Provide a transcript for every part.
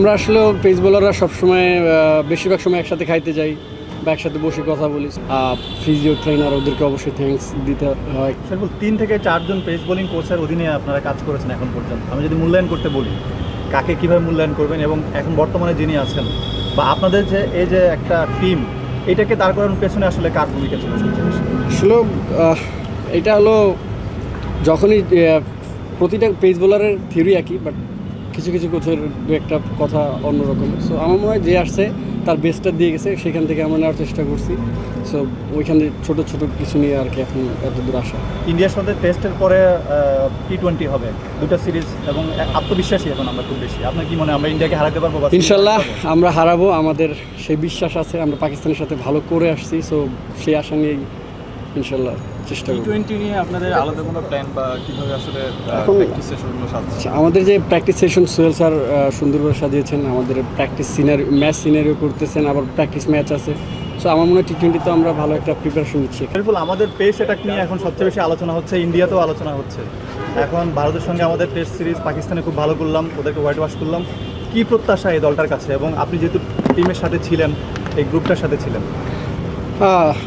আমরা আসলে পেস বোলাররা সবসময় বেশিরভাগ সময় একসাথে খাইতে যাই বা একসাথে বসে কথা বলি। ফিজিও ট্রেনার ওদেরকে অবশ্যই থ্যাঙ্কস দিতে হয়। শরীফুল তিন থেকে চারজন পেস বোলিং কোচের অধীনে আপনারা কাজ করেছেন এখন পর্যন্ত। আমি যদি মূল্যায়ন করতে বলি কাকে কীভাবে মূল্যায়ন করবেন এবং এখন বর্তমানে যিনি আছেন বা আপনাদের যে এই যে একটা টিম এটাকে দাঁড় করানোর পেছনে আসলে কার ভূমিকা ছিল আসলে এটা হলো যখনই প্রতিটা পেস বোলারের থিওরি একই বাট কিছু কিছু কোচের দু একটা কথা অন্যরকম সো আমার মনে হয় যে আসছে তার বেস্টটা দিয়ে গেছে সেখান থেকে আমরা নেওয়ার চেষ্টা করছি। সো ওইখানে ছোটো ছোটো কিছু নিয়ে আর কি এখন এত দূর আসা। ইন্ডিয়ার সাথে টেস্টের পরে টি টোয়েন্টি হবে। দুটো সিরিজ এবং আত্মবিশ্বাসী এখন আমরা খুব বেশি। আপনার কি মনে হয় আমরা ইন্ডিয়াকে হারাতে পারব ইনশাল্লাহ আমরা হারাবো আমাদের সেই বিশ্বাস আছে আমরা পাকিস্তানের সাথে ভালো করে আসছি। সো সেই আশা নিয়েই ইনশাল্লাহ। চেষ্টা টি করব টোয়েন্টি নিয়ে আপনাদের আলাদা কোনো প্ল্যান বা কীভাবে আসলে প্র্যাকটিস সেশনগুলো সাজাচ্ছেন আচ্ছা, আমাদের যে প্র্যাকটিস সেশন সোহেল স্যার সুন্দরভাবে সাজিয়েছেন। আমাদের প্র্যাকটিস সিনারি ম্যাচ সিনারিও করতেছেন আবার প্র্যাকটিস ম্যাচ আছে। সো আমার মনে হয় টি টোয়েন্টিতে আমরা ভালো একটা প্রিপারেশন নিচ্ছি। আমাদের পেস অ্যাটাক নিয়ে এখন সবচেয়ে বেশি আলোচনা হচ্ছে? ইন্ডিয়াতেও আলোচনা হচ্ছে। এখন ভারতের সঙ্গে আমাদের টেস্ট সিরিজ পাকিস্তানে খুব ভালো করলাম ওদেরকে হোয়াইট ওয়াশ করলাম। কি প্রত্যাশা এই দলটার কাছে? এবং আপনি যেহেতু টিমের সাথে ছিলেন এই গ্রুপটার সাথে ছিলেন।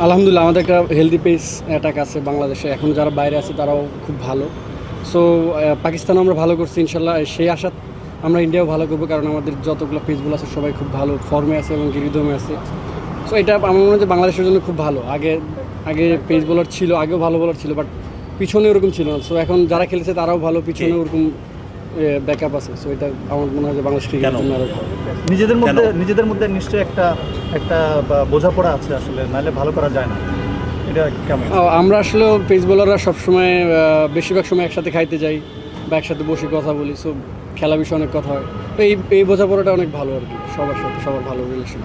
আলহামদুলিল্লাহ আমাদের একটা হেলদি পেস অ্যাটাক আছে বাংলাদেশে। এখন যারা বাইরে আছে তারাও খুব ভালো। সো পাকিস্তান আমরা ভালো করছি ইনশাল্লাহ। সেই আশা আমরা ইন্ডিয়াও ভালো করব কারণ আমাদের যতগুলো পেসগুলো আছে সবাই খুব ভালো ফর্মে আছে এবং রিদমে আছে। সো এটা আমার মনে হয় যে বাংলাদেশের জন্য খুব ভালো। আগে আগে পেস বোলার ছিল আগেও ভালো বোলার ছিল বাট পিছনে ওরকম ছিল না। সো এখন যারা খেলেছে তারাও ভালো পিছনে ওরকম ব্যাকআপ আছে। সো এটা আমার মনে হয় যে বাংলাদেশ ক্রিকেটের জন্য ভালো। নিজেদের মধ্যে নিজেদের মধ্যে নিশ্চয়ই একটা একটা বা, বোঝাপড়া আছে আসলে নাহলে ভালো করা যায় না। এটা কেমন? আমরা আসলে পেস বোলাররা সবসময় বেশিরভাগ সময় একসাথে খাইতে যাই বা একসাথে বসে কথা বলি সো খেলা বিষয়ে অনেক কথা হয়। তো এই এই বোঝাপড়াটা অনেক ভালো আর কি সবার সাথে সবার ভালো রিলেশন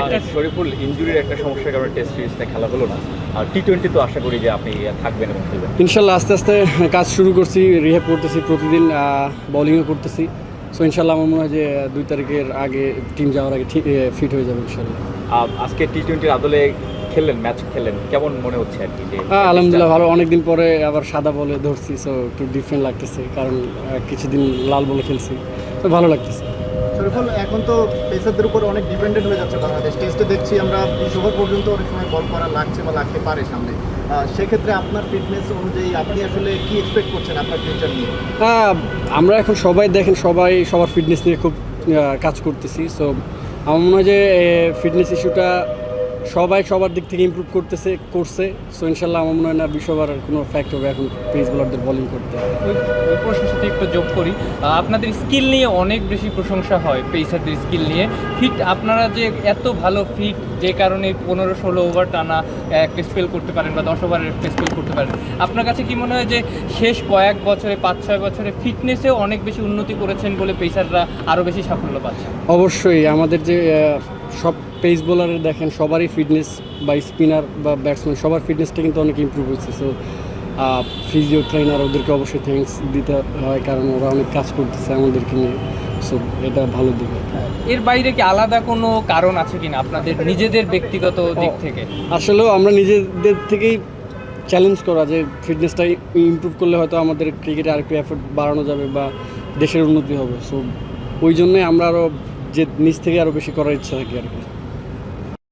একটা শরীফুল ইনজুরির একটা সমস্যার কারণে টেস্ট সিরিজটা খেলা হলো না। আর টি টোয়েন্টি তো আশা করি যে আপনি থাকবেন এবং খেলবেন। ইনশাল্লাহ আস্তে আস্তে কাজ শুরু করছি রিহ্যাব করতেছি প্রতিদিন বোলিংও করতেছি। সো ইনশাল্লাহ আমার মনে হয় যে দুই তারিখের আগে টিম যাওয়ার আগে ঠিক ফিট হয়ে যাবে ইনশাল্লাহ। আজকে টি টোয়েন্টির আদলে খেললেন ম্যাচ খেললেন কেমন মনে হচ্ছে আর কি যে হ্যাঁ আলহামদুলিল্লাহ ভালো। অনেকদিন পরে আবার সাদা বলে ধরছি সো একটু ডিফারেন্ট লাগতেছে কারণ কিছুদিন লাল বলে খেলছি তো ভালো লাগতেছে। শরীফুল এখন তো পেসারদের উপর অনেক ডিপেন্ডেন্ট হয়ে যাচ্ছে বাংলাদেশ। টেস্টে দেখছি আমরা বিশ ওভার পর্যন্ত অনেক সময় বল করা লাগছে বা লাগতে পারে সামনে। সেক্ষেত্রে আপনার ফিটনেস অনুযায়ী আপনি আসলে কি এক্সপেক্ট করছেন আপনার ফিউচার নিয়ে? আমরা এখন সবাই দেখেন, সবাই সবার ফিটনেস নিয়ে খুব কাজ করতেছি। সো আমার মনে হয় যে ফিটনেস ইস্যুটা সবাই সবার দিক থেকে ইমপ্রুভ করতেছে করছে। সো ইনশাল্লাহ আমার মনে হয় না বিশ্ববার কোনো ফ্যাক্ট হবে এখন পেস বোলারদের বোলিং করতে। ওই প্রশ্নের সাথে একটু যোগ করি। আপনাদের স্কিল নিয়ে অনেক বেশি প্রশংসা হয় পেসারদের স্কিল নিয়ে। ফিট আপনারা যে এত ভালো ফিট যে কারণে পনেরো ষোলো ওভার টানা একটা স্পেল করতে পারেন বা দশ ওভারের একটা স্পেল করতে পারেন। আপনার কাছে কি মনে হয় যে শেষ কয়েক বছরে পাঁচ ছয় বছরে ফিটনেসেও অনেক বেশি উন্নতি করেছেন বলে পেসাররা আরও বেশি সাফল্য পাচ্ছে? অবশ্যই আমাদের যে সব পেস বোলারের দেখেন সবারই ফিটনেস বা স্পিনার বা ব্যাটসম্যান সবার ফিটনেসটা কিন্তু অনেক ইমপ্রুভ হয়েছে। সো ফিজিও ট্রেনার ওদেরকে অবশ্যই থ্যাঙ্কস দিতে হয় কারণ ওরা অনেক কাজ করতেছে আমাদেরকে নিয়ে। সো এটা ভালো দিক। এর বাইরে কি আলাদা কোনো কারণ আছে কিনা আপনাদের নিজেদের ব্যক্তিগত দিক থেকে? আসলেও আমরা নিজেদের থেকেই চ্যালেঞ্জ করা যে ফিটনেসটা ইমপ্রুভ করলে হয়তো আমাদের ক্রিকেটে আরেকটু এফোর্ট বাড়ানো যাবে বা দেশের উন্নতি হবে। সো ওই জন্যই আমরা আরও যে নিজ থেকে আরও বেশি করার ইচ্ছা থাকে আর কি।